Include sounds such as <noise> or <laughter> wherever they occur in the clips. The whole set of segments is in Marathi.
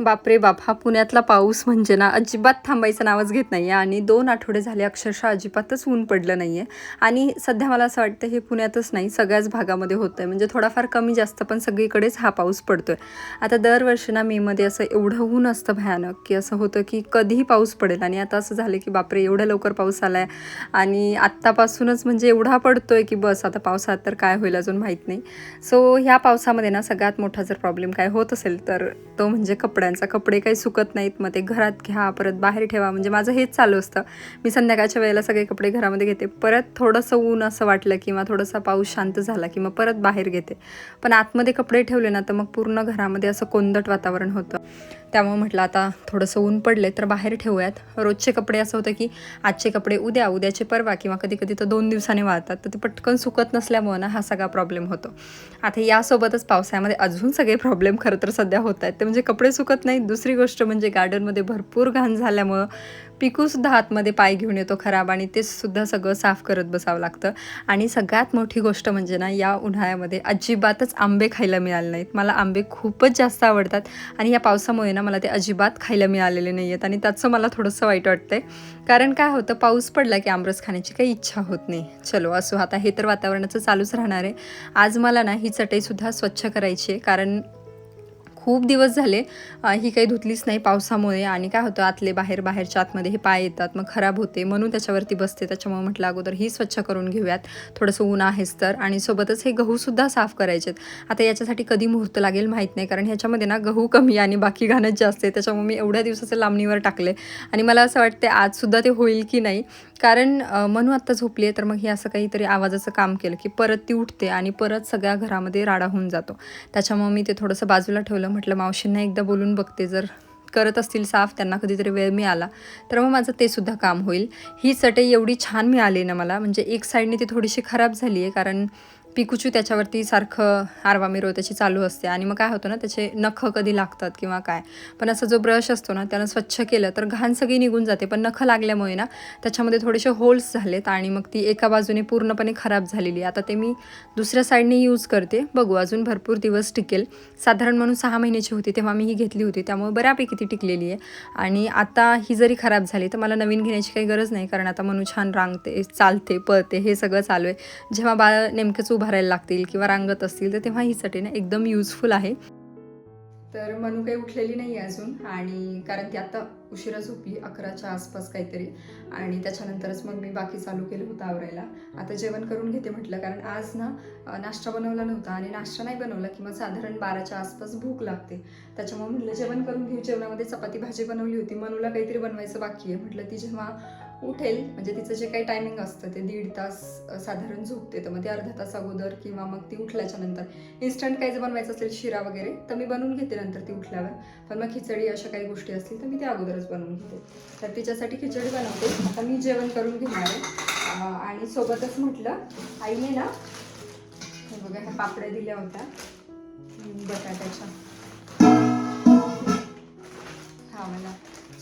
बापरे बाप हा पुण्यातला पाऊस म्हणजे ना अजिबात थांबायचं नावच घेत नाही आहे आणि दोन आठवडे झाले अक्षरशः अजिबातच ऊन पडलं नाही आहे आणि सध्या मला असं वाटतं हे पुण्यातच नाही सगळ्याच भागामध्ये होतं आहे म्हणजे थोडाफार कमी जास्त पण सगळीकडेच हा पाऊस पडतो आहे आता दरवर्षी ना मेमध्ये असं एवढं ऊन असतं भयानक की असं होतं की कधीही पाऊस पडेल. आणि आता असं झालं की बापरे एवढ्या लवकर पाऊस आला आहे आणि आत्तापासूनच म्हणजे एवढा पडतो आहे की बस आता पावसात तर काय होईल अजून माहीत नाही. सो ह्या पावसामध्ये ना सगळ्यात मोठा जर प्रॉब्लेम काय होत असेल तर तो म्हणजे सगळ्यांचा कपडे काही सुकत नाहीत मग ते घरात घ्या परत बाहेर ठेवा. म्हणजे माझं हेच चालू असतं. मी संध्याकाळच्या वेळेला सगळे कपडे घरामध्ये घेते. परत थोडंसं ऊन असं वाटलं किंवा थोडासा पाऊस शांत झाला की मग परत बाहेर घेते. पण आतमध्ये कपडे ठेवले ना तर मग पूर्ण घरामध्ये असं कोंदट वातावरण होतं. त्यामुळे म्हटलं आता थोडंसं ऊन पडले तर बाहेर ठेवूयात. रोजचे कपडे असं होतं की आजचे कपडे उद्या उद्याचे परवा किंवा कधी कधी तर दोन दिवसाने वाळतात. तर ते पटकन सुकत नसल्यामुळं ना हा सगळा प्रॉब्लेम होतो. आता यासोबतच पावसाळ्यामध्ये अजून सगळे प्रॉब्लेम खरं तर सध्या होत आहेत. ते म्हणजे कपडे सुकत नाहीत. दुसरी गोष्ट म्हणजे गार्डनमध्ये भरपूर घाण झाल्यामुळं पिकूसुद्धा आतमध्ये पाय घेऊन येतो खराब आणि ते सुद्धा सगळं साफ करत बसावं लागतं. आणि सगळ्यात मोठी गोष्ट म्हणजे ना या उन्हाळ्यामध्ये अजिबातच आंबे खायला मिळाले नाहीत. मला आंबे खूपच जास्त आवडतात आणि या पावसामुळे ना मला ते अजिबात खायला मिळालेले नाही आहेत आणि त्याचं मला थोडंसं वाईट वाटतंय. कारण काय होतं पाऊस पडला की आमरस खाण्याची काही इच्छा होत नाही. चलो असो. आता हे तर वातावरणाचं चालूच राहणार आहे. आज मला ना ही चटईसुद्धा स्वच्छ करायची आहे. कारण खूप दिवस झाले ही काही धुतलीच नाही पावसामुळे आणि काय होतं आतले बाहेर बाहेरच्या आतमध्ये हे पाय येतात मग खराब होते म्हणून त्याच्यावरती बसते त्याच्यामुळे म्हटलं अगोदर ही स्वच्छ करून घेऊयात थोडंसं ऊन आहेच तर. आणि सोबतच हे गहूसुद्धा साफ करायचेत. आता याच्यासाठी कधी मुहूर्त लागेल माहीत नाही कारण ह्याच्यामध्ये ना गहू कमी आणि बाकी घाणच जास्त आहे त्याच्यामुळे मी एवढ्या दिवसाचं लांबणीवर टाकले आणि मला असं वाटते आजसुद्धा ते होईल की नाही कारण मनू आत्ता झोपली आहे तर मग हे असं काहीतरी आवाजाचं काम केलं की परत ती उठते आणि परत सगळ्या घरामध्ये राडा होऊन जातो. त्याच्यामुळे मी ते थोडंसं बाजूला ठेवलं म्हटलं मावशींना एकदा बोलून बघते. जर करत असतील साफ त्यांना कधीतरी वेळ मिळाला तर मग माझं ते सुद्धा काम होईल. ही चटई एवढी छान मिळाली ना मला. म्हणजे एक साईडने ती थोडीशी खराब झाली आहे कारण पिकूचू त्याच्यावरती सारखं आरवा मिरव त्याची चालू असते. आणि मग काय होतं ना त्याचे नख कधी लागतात किंवा काय? पण असा जो ब्रश असतो ना त्यानं स्वच्छ केलं तर घाण सगळी निघून जाते. पण नख लागल्यामुळे ना त्याच्यामध्ये थोडेसे होल्स झालेत आणि मग ती एका बाजूने पूर्णपणे खराब झालेली आहे. आता ते मी दुसऱ्या साईडने यूज करते. बघू अजून भरपूर दिवस टिकेल. साधारण म्हणून सहा महिन्याची होती तेव्हा मी ही घेतली होती. त्यामुळे बऱ्यापैकी ती टिकलेली आहे. आणि आता ही जरी खराब झाली तर मला नवीन घेण्याची काही गरज नाही. कारण आता मनू छान रांगते चालते पळते हे सगळं चालू आहे. जेव्हा बाळ नेमकंच उभा भरायला लागतील किंवा रांगत असतील तर तेव्हा ही चटणी ना एकदम युजफुल आहे. तर मनू काही उठलेली नाही आहे अजून आणि कारण ती आता उशिरा झोपली अकराच्या आसपास काहीतरी आणि त्याच्यानंतरच मग मी बाकी चालू केलं होतं आवरायला. आता जेवण करून घेते म्हटलं कारण आज ना नाश्ता बनवला नव्हता आणि नाश्ता नाही बनवला किंवा साधारण बाराच्या आसपास भूक लागते. त्याच्यामुळे म्हटलं जेवण करून घेऊ. जेवणामध्ये चपाती भाजी बनवली होती. मनूला काहीतरी बनवायचं बाकी आहे. म्हटलं ती जेव्हा उठेल. म्हणजे तिचं जे काही टायमिंग असतं ते दीड तास साधारण झोपते. तर मग ते अर्धा तास अगोदर किंवा मग ती उठल्याच्या नंतर. इन्स्टंट काही जर बनवायचं असेल शिरा वगैरे तर मी बनवून घेते नंतर ती उठल्यावर. पण मग खिचडी अशा काही गोष्टी असतील तर मी त्या अगोदरच बनवून घेते. तर तिच्यासाठी खिचडी बनवते. आता मी जेवण करून घेणार आहे. आणि सोबतच म्हटलं आईने ना हे बघा ह्या पापड्या दिल्या होत्या. बटाट्याच्या. हा मला.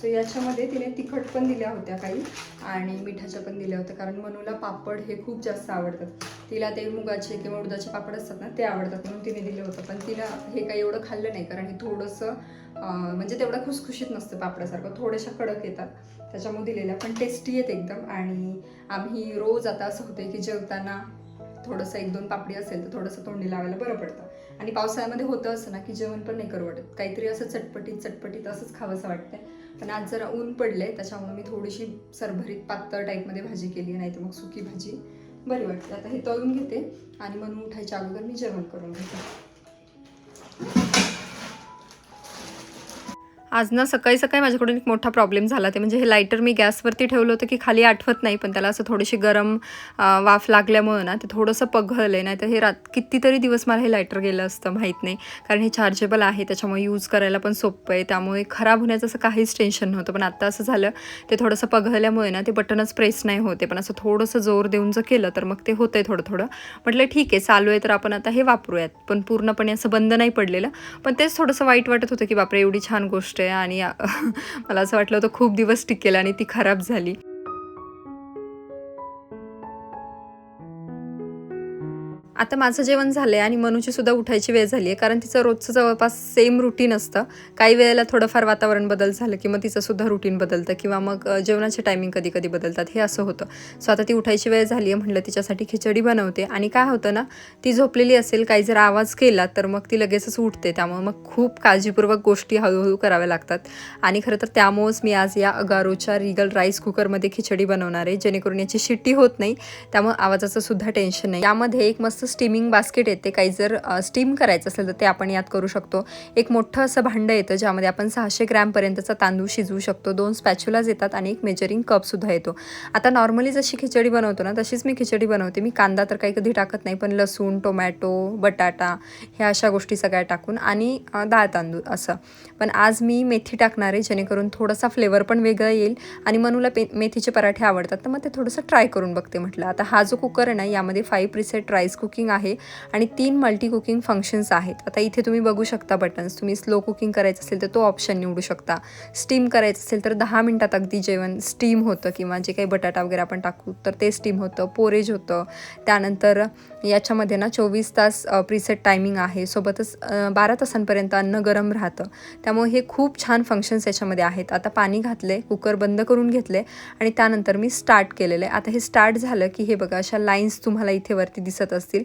सो याच्यामध्ये तिने तिखट पण दिल्या होत्या काही आणि मिठाच्या पण दिल्या होत्या. कारण मनूला पापड हे खूप जास्त आवडतात. तिला ते मुगाचे किंवा उडदाचे पापड असतात ना ते आवडतात म्हणून तिने दिलं होतं. पण तिला हे काही एवढं खाल्लं नाही. कारण हे थोडंसं म्हणजे तेवढं खुसखुशीत नसतं पापडासारखं. थोड्याशा कडक येतात. त्याच्यामुळे दिलेल्या. पण टेस्टी आहेत एकदम. आणि आम्ही रोज आता असं होतं की जेवताना थोडंसं एक दोन पापडी असेल तर थोडंसं तोंडी लावायला बरं पडतं. आणि पावसाळ्यामध्ये होतं असं ना की जेवण पण नाही करू वाटत काहीतरी असं चटपटीत चटपटीत असंच खावंसं वाटतंय. पण आज जरा ऊन पडलंय त्याच्यामुळे मी थोडीशी सरभरीत पातळ टाईपमध्ये भाजी केली नाही तर मग सुकी भाजी. बरी वाटते. आता हे तळून घेते आणि म्हणून उठायच्या अगोदर मी जेवण करून घेते. आज ना सकाळी सकाळी माझ्याकडून एक मोठा प्रॉब्लेम झाला ते. म्हणजे हे लायटर मी गॅसवरती ठेवलं होतं की खाली आठवत नाही पण त्याला असं थोडीशी गरम वाफ लागल्यामुळं ना ते थोडंसं पघळलं आहे नाही तर हे रात कितीतरी दिवस मला हे लायटर गेलं असतं माहीत नाही. कारण हे चार्जेबल आहे त्याच्यामुळे यूज करायला पण सोपं आहे. त्यामुळे खराब होण्याचं असं काहीच टेन्शन नव्हतं. पण आत्ता असं झालं ते थोडंसं पघळल्यामुळे ना ते बटनच प्रेस नाही होते. पण असं थोडंसं जोर देऊन जर केलं तर मग ते होतंय थोडं थोडं म्हटलं ठीक आहे चालू आहे तर आपण आता हे वापरूयात. पण पूर्णपणे असं बंद नाही पडलेलं. पण तेच थोडंसं वाईट वाटत होतं की बापरे एवढी छान गोष्ट आहे. आणि <laughs> मला असं वाटलं होतं खूप दिवस टिकेल आणि ती खराब झाली. आता माझं जेवण झालं आहे आणि मनूची सुद्धा उठायची वेळ झाली आहे कारण तिचं रोजचं जवळपास सेम रुटीन असतं. काही वेळेला थोडंफार वातावरण बदल झालं की मग तिचं सुद्धा रुटीन बदलतं किंवा मग जेवणाचे टायमिंग कधी कधी बदलतात. हे असं होतं. सो आता ती उठायची वेळ झाली आहे म्हटलं तिच्यासाठी खिचडी बनवते. आणि काय होतं ना ती झोपलेली असेल काही जर आवाज केला तर मग ती लगेचच उठते. त्यामुळे मग खूप काळजीपूर्वक गोष्टी हळूहळू कराव्या लागतात. आणि खरं तर त्यामुळेच मी आज या अगारोच्या रिगल राईस कुकरमध्ये खिचडी बनवणार आहे जेणेकरून याची शिट्टी होत नाही. त्यामुळे आवाजाचं सुद्धा टेन्शन नाही. यामध्ये एक मस्त स्टीमिंग बास्केट येते. काही जर स्टीम करायचं असेल तर ते आपण यात करू शकतो. एक मोठं असं भांडं येतं ज्यामध्ये आपण सहाशे ग्रॅमपर्यंतचा तांदूळ शिजवू शकतो. दोन स्पॅच्युलाज येतात आणि एक मेजरिंग कपसुद्धा येतो. आता नॉर्मली जशी खिचडी बनवतो ना तशीच मी खिचडी बनवते. मी कांदा तर काही कधी टाकत नाही पण लसूण टोमॅटो बटाटा ह्या अशा गोष्टी सगळ्या टाकून आणि डाळ तांदूळ असं. पण आज मी मेथी टाकणार आहे जेणेकरून थोडासा फ्लेवर पण वेगळा येईल आणि मनूला पे मेथीचे पराठे आवडतात. तर मग ते थोडंसं ट्राय करून बघते म्हटलं. आता हा जो कुकर आहे ना यामध्ये five preset rice cooking cooking आहे आणि तीन मल्टी कुकिंग फंक्शन्स आहेत. आता इथे तुम्ही बघू शकता बटन्स तुम्ही स्लो कुकिंग करायचं असेल तर तो ऑप्शन निवडू शकता. स्टीम करायचं असेल तर दहा मिनटात अगदी जेवण स्टीम होतं किंवा जे काही बटाटा वगैरे आपण टाकू तर ते स्टीम होतं पोरेज होतं. त्यानंतर याच्यामध्ये ना चोवीस तास प्रिसेट टायमिंग आहे. सोबतच बारा तासांपर्यंत अन्न गरम राहतं. त्यामुळे हे खूप छान फंक्शन्स याच्यामध्ये आहेत. आता पाणी घातले कुकर बंद करून घेतले आणि त्यानंतर मी स्टार्ट केलेलं आहे. आता हे स्टार्ट झालं की हे बघा अशा लाईन्स तुम्हाला इथे वरती दिसत असतील.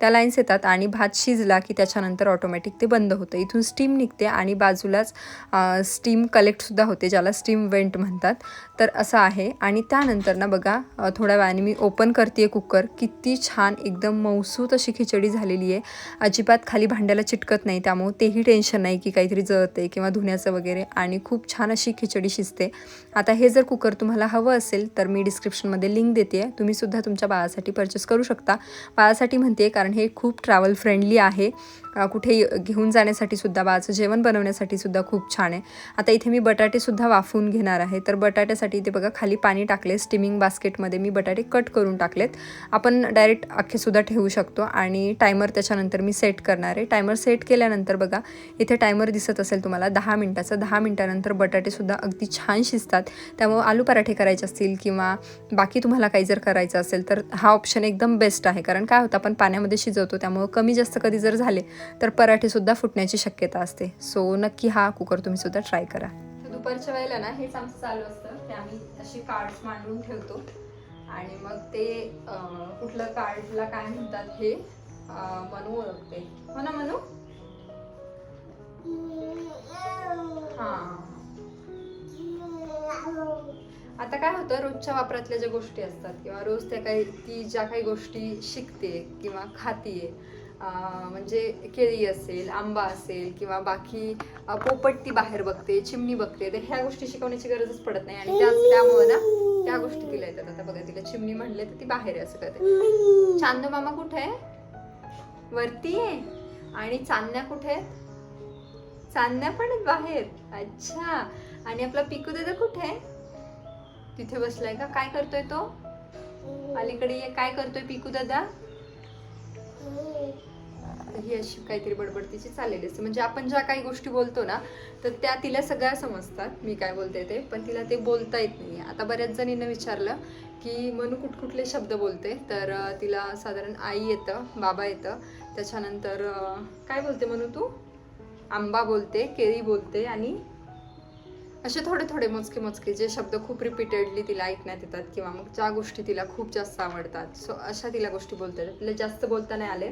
त्या लाईन्स येतात आणि भात शिजला की त्याच्यानंतर ऑटोमॅटिक ते बंद होतं. इथून स्टीम निघते आणि बाजूलाच स्टीम कलेक्टसुद्धा होते ज्याला स्टीम वेंट म्हणतात. तर असं आहे. आणि त्यानंतर ना बघा थोड्या वेळाने मी ओपन करते कुकर किती छान एकदम मौसूत अशी खिचडी झालेली आहे. अजिबात खाली भांड्याला चिटकत नाही. त्यामुळे तेही टेन्शन नाही की काहीतरी जळते किंवा धुण्याचं वगैरे. आणि खूप छान अशी खिचडी शिजते. आता हे जर कुकर तुम्हाला हवं असेल तर मी डिस्क्रिप्शनमध्ये लिंक देते तुम्ही सुद्धा तुमच्या बाळासाठी परचेस करू शकता. बाळासाठी म्हणते कारण हे खूप ट्रॅव्हल फ्रेंडली आहे. कुठे घेऊन जाण्यासाठी सुद्धा बाळाचं जेवण बनवण्यासाठी सुद्धा खूप छान आहे. आता इथे मी बटाटे सुद्धा वाफवून घेणार आहे. तर बटाट्यासाठी इथे बघा खाली पाणी टाकले स्टीमिंग बास्केटमध्ये मी बटाटे कट करून टाकलेत. आपण डायरेक्ट अख्खे सुद्धा ठेवू शकतो आणि टायमर त्याच्यानंतर मी सेट करणार आहे. टायमर सेट केल्यानंतर बघा इथे टायमर दिसत असेल तुम्हाला दहा मिनटाचा. दहा मिनटानंतर बटाटेसुद्धा अगदी छान शिजतात. त्यामुळे आलू पराठे करायचे असतील किंवा बाकी तुम्हाला काही जर करायचं असेल तर हा ऑप्शन एकदम बेस्ट आहे. कारण काय होतं आपण पाण्यामध्ये शिजवतो त्यामुळं कमी जास्त कधी जर झाले तर पराठेसुद्धा फुटण्याची शक्यता असते. सो नक्की हा कुकर तुम्ही सुद्धा ट्राय करा. दुपारच्या वेळेला ना हेच आमचं चालू असतं. ते आम्ही असे कार्ड्स मांडून ठेवतो. आणि मग ते कुठलं कार्डला काय म्हणतात हे मनू ओळखते. हो ना मनू? हां. आता काय होतं रोजच्या वापरातल्या ज्या गोष्टी असतात किंवा रोज त्या काही ती ज्या काही गोष्टी शिकते किंवा खातीये म्हणजे केळी असेल आंबा असेल किंवा बाकी पोपट्टी बाहेर बघते चिमणी बघते तर ह्या गोष्टी शिकवण्याची गरजच पडत नाही. आणि त्याच त्यामुळे ना त्या गोष्टी तिला येतात. आता बघा तिला चिमणी म्हणले तर ती बाहेर आहे असं करते. चांदो मामा कुठे आहे? वरती आहे? आणि चांदण्या कुठे आहेत? चांदण्या पण आहेत बाहेर. अच्छा. आणि आपला पिकू दादा कुठे आहे? तिथे बसलाय का? काय करतोय तो? अलीकडे काय करतोय पिकू दादा? तर ही अशी काहीतरी बडबड तिची चाललेली असते. म्हणजे आपण ज्या काही गोष्टी बोलतो ना तर त्या तिला सगळ्या समजतात मी काय बोलते ते पण तिला ते बोलता येत नाही आता बऱ्याच जणींना विचारलं की मनू कुठकुठले शब्द बोलते? तर तिला साधारण आई येतं बाबा येतं. त्याच्यानंतर काय बोलते मनू तू? आंबा बोलते केळी बोलते आणि असे थोडे थोडे मोजके मोजके जे शब्द खूप रिपीटेडली तिला ऐकण्यात येतात किंवा मग ज्या गोष्टी तिला खूप जास्त आवडतात. सो अशा तिला गोष्टी बोलता येतात. तिला जास्त बोलता नाही आले.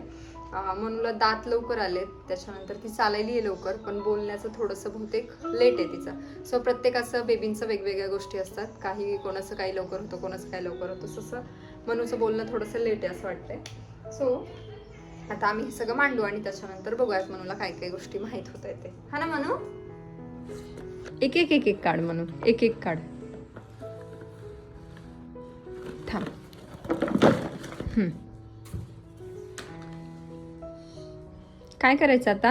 मनूला दात लवकर आले त्याच्यानंतर ती चालायली आहे लवकर पण बोलण्याचं थोडंसं बहुतेक लेट आहे तिचं. सो प्रत्येकाचं बेबींचं वेगवेगळ्या गोष्टी असतात. काही कोणाचं काही लवकर होतं कोणाचं काही लवकर होतं. तसं मनूचं बोलणं थोडंसं लेट आहे असं वाटतंय. सो आता आम्ही हे सगळं मांडू आणि त्याच्यानंतर बघूयात मनूला काय काय गोष्टी माहीत होत आहेत ते. हा ना मनू? एक एक एक एक काढ म्हणून एक एक काढ. थांब. काय करायचं आता?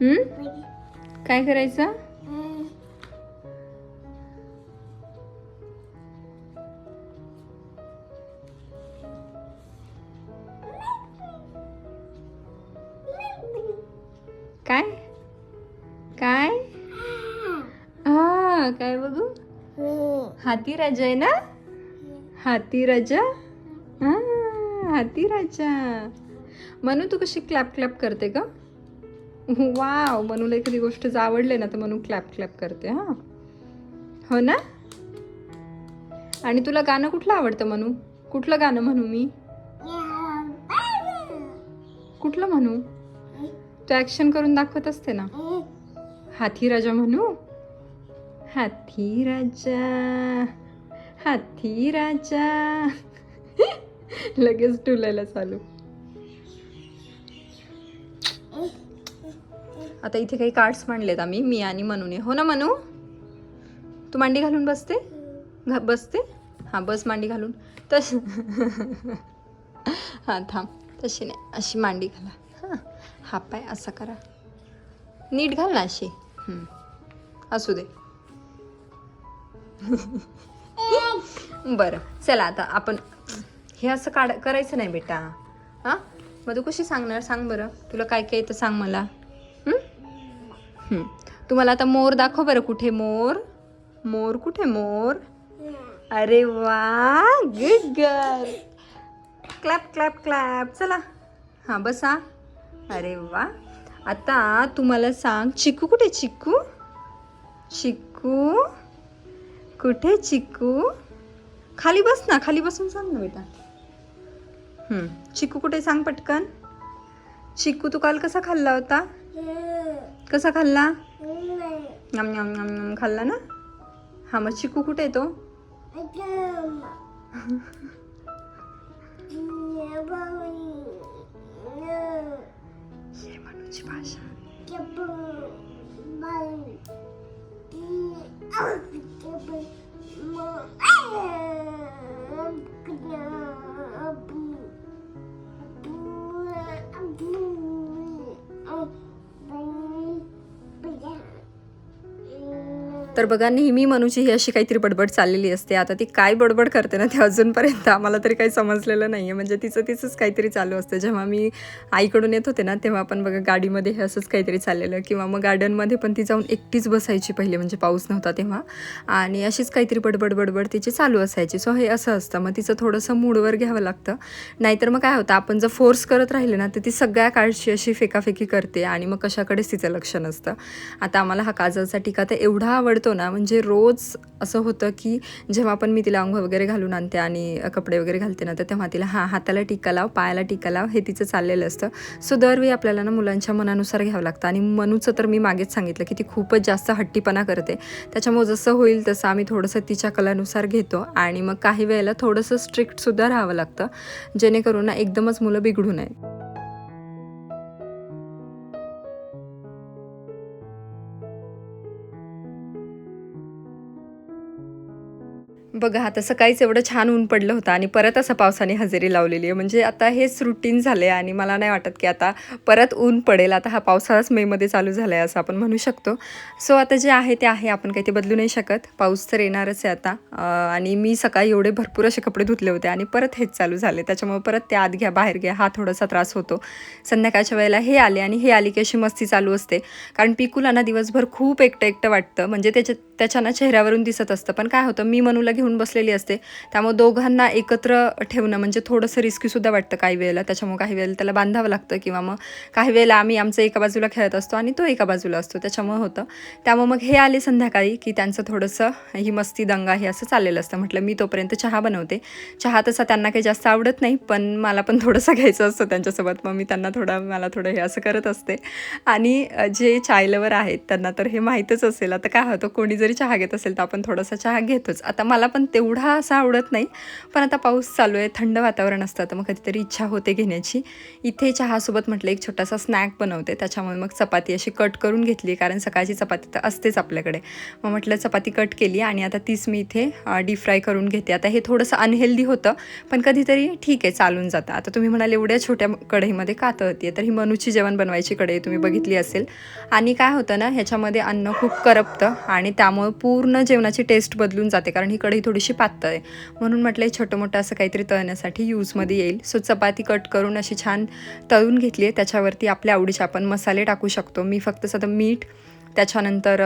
हम्म? काय करायचं? काय? काय? हा काय बघू? हाती राजा आहे ना? हाती राजा? हा हाती राजा. मनू तू कशी क्लॅप क्लॅप करते का? वाव मनूला एखादी गोष्ट जर आवडले ना तर मनू क्लॅप क्लॅप करते हां. हो ना? आणि तुला गाणं कुठलं आवडतं मनू? कुठलं गाणं म्हणू मी? कुठलं म्हणू? तू ॲक्शन करून दाखवत असते ना? हाथी राजा म्हणू? हाथी राजा हाथी राजा. लगेच डुलायला चालू. आता इथे काही कार्ड्स मांडलेत आम्ही मी आणि मनूने. हो ना मनू? तू मांडी घालून बसते? घ- बसते? हां बस मांडी घालून. तस <laughs> हां थांब. तशी नाही अशी मांडी घाला. हां हा पाय असा करा. नीट घाल ना अशी. असू दे. <laughs> बरं चला आता आपण हे असं काढ करायचं नाही बेटा. हां? मग तू कशी सांगणार? सांग बरं. तुला काय काय येतं सांग मला. तुम्हाला आता मोर दाखव बरं कुठे मोर? मोर कुठे मोर? अरे वा good girl clap clap clap चला. हां बसा. अरे वा. आता तुम्हाला सांग चिकू कुठे चिकू? चिकू? कुठे चिकू? खाली बस ना खाली बसून सांग ना बेटा. चिकू कुठे सांग पटकन. चिकू तू काल कसा खाल्ला होता? कसा खाल्ला नम नम नम नम खाल्ला ना हा मग चिकू कुठे आहे तो ही मनूची भाषा तर बघा नेहमी मनूची ही अशी काहीतरी बडबड चाललेली असते. आता ती काय बडबड करते ना ते अजूनपर्यंत आम्हाला तरी काही समजलेलं नाही आहे म्हणजे तिचं तिचंच काहीतरी चालू असतं. जेव्हा मी आईकडून येत होते ना तेव्हा पण बघा गाडीमध्ये हे असंच काहीतरी चाललेलं. किंवा मग गार्डनमध्ये पण ती जाऊन एकटीच बसायची पहिले म्हणजे पाऊस नव्हता तेव्हा. आणि अशीच काहीतरी बडबड बडबड तिची चालू असायची. सो हे असं असतं. मग तिचं थोडंसं मूडवर घ्यावं लागतं. नाहीतर मग काय होतं आपण जर फोर्स करत राहिले ना तर ती सगळ्या काळची अशी फेकाफेकी करते. आणि मग कशाकडेच तिचं लक्ष नसतं. आता आम्हाला हा काजलचा टीका तर एवढा आवडतो ना म्हणजे रोज असं होतं की जेव्हा पण मी तिला अंग वगैरे घालून आणते आणि कपडे वगैरे घालते ना तर तेव्हा तिला हां हाताला टीका लाव पायाला टीका लाव हे तिचं चाललेलं असतं. सो दरवेळी आपल्याला ना मुलांच्या मनानुसार घ्यावं लागतं. आणि मनूचं तर मी मागेच सांगितलं की ती खूपच जास्त हट्टीपणा करते. त्याच्यामुळे जसं होईल तसं आम्ही थोडंसं तिच्या कलानुसार घेतो. आणि मग काही वेळेला थोडंसं स्ट्रिक्टसुद्धा राहावं लागतं जेणेकरून ना एकदमच मुलं बिघडू नयेत बघा आता सकाळीच एवढं छान ऊन पडलं होतं आणि परत असं पावसाने हजेरी लावलेली आहे. म्हणजे आता हेच रुटीन झालं आहे आणि मला नाही वाटत की आता परत ऊन पडेल. आता हा पावसाळाच मेमध्ये चालू झाला आहे असं आपण म्हणू शकतो. सो आता जे आहे ते आहे आपण काही ते बदलू नाही शकत. पाऊस तर येणारच आहे आता. आणि मी सकाळी एवढे भरपूर असे कपडे धुतले होते आणि परत हेच चालू झाले त्याच्यामुळे परत ते आत घ्या बाहेर घ्या हा थोडासा त्रास होतो. संध्याकाळच्या वेळेला हे आले आणि हे आली की अशी मस्ती चालू असते. कारण पिकूला ना दिवसभर खूप एकटं एकटं वाटतं. म्हणजे त्याच्या त्याच्या ना चेहऱ्यावरून दिसत असतं. पण काय होतं मी मनूला घेऊन बसलेली असते. त्यामुळे दोघांना एकत्र ठेवणं म्हणजे थोडंसं रिस्कीसुद्धा वाटतं काही वेळेला. त्याच्यामुळे काही वेळेला त्याला बांधावं लागतं किंवा मग काही वेळेला आम्ही आमचं एका बाजूला खेळत असतो आणि तो एका बाजूला असतो. त्याच्यामुळे होतं. त्यामुळे मग हे आले संध्याकाळी की त्यांचं थोडंसं ही मस्ती दंगा हे असं चाललेलं असतं. म्हटलं मी तोपर्यंत चहा बनवते. चहा तसा त्यांना काही जास्त आवडत नाही पण मला पण थोडंसं घ्यायचं असतं त्यांच्यासोबत. मग मी त्यांना थोडं मला थोडं हे असं करत असते. आणि जे चाय लवर आहेत त्यांना तर हे माहीतच असेल. आता काय होतं कोणी जरी चहा घेत असेल तर आपण थोडासा चहा घेतोच. आता मला पण पण तेवढा असा आवडत नाही. पण आता पाऊस चालू आहे थंड वातावरण असतं तर मग कधीतरी इच्छा होते घेण्याची. इथे चहासोबत म्हटलं एक छोटासा स्नॅक बनवते त्याच्यामुळे मग चपाती अशी कट करून घेतली कारण सकाळची चपाती तर असतेच आपल्याकडे. मग म्हटलं चपाती कट केली आणि आता तीच मी इथे डीप फ्राय करून घेते. आता हे थोडंसं अनहेल्दी होतं पण कधीतरी ठीक आहे चालून जातं. आता तुम्ही म्हणाल एवढ्या छोट्या कढईमध्ये का आहे तर ही मनूची जेवण बनवायची कढई तुम्ही बघितली असेल. आणि काय होतं ना ह्याच्यामध्ये अन्न खूप करपतं आणि त्यामुळं पूर्ण जेवणाची टेस्ट बदलून जाते कारण ही कढई थोडीशी पातळ आहे. म्हणून म्हटलं छोटं मोठं असं काहीतरी तळण्यासाठी यूजमध्ये येईल. सो चपाती कट करून अशी छान तळून घेतली आहे. त्याच्यावरती आपल्या आवडीचे आपण मसाले टाकू शकतो. मी फक्त सध्या मीठ त्याच्यानंतर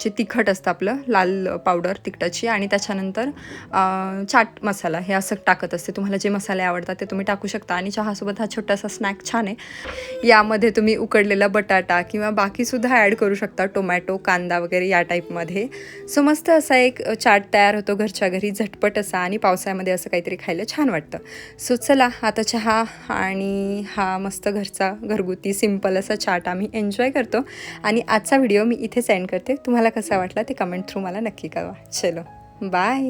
जे तिखट असतं आपलं लाल पावडर तिखटाची आणि त्याच्यानंतर चाट मसाला हे असं टाकत असते. तुम्हाला जे मसाले आवडतात ते तुम्ही टाकू शकता. आणि चहासोबत हा छोटासा स्नॅक छान आहे. यामध्ये तुम्ही उकडलेला बटाटा किंवा बाकीसुद्धा ॲड करू शकता. टोमॅटो कांदा वगैरे या टाईपमध्ये. सो मस्त असा एक चाट तयार होतो घरच्या घरी. झटपट असा आणि पावसाळ्यामध्ये असं काहीतरी खायला छान वाटतं. सो चला आता चहा आणि हा मस्त घरचा घरगुती सिंपल असा चाट आम्ही एन्जॉय करतो. आणि आजचा व्हिडिओ मी इथे सेंड करते. तुम्हाला कसा वाटला ते कमेंट थ्रू मला नक्की कळवा. चलो बाय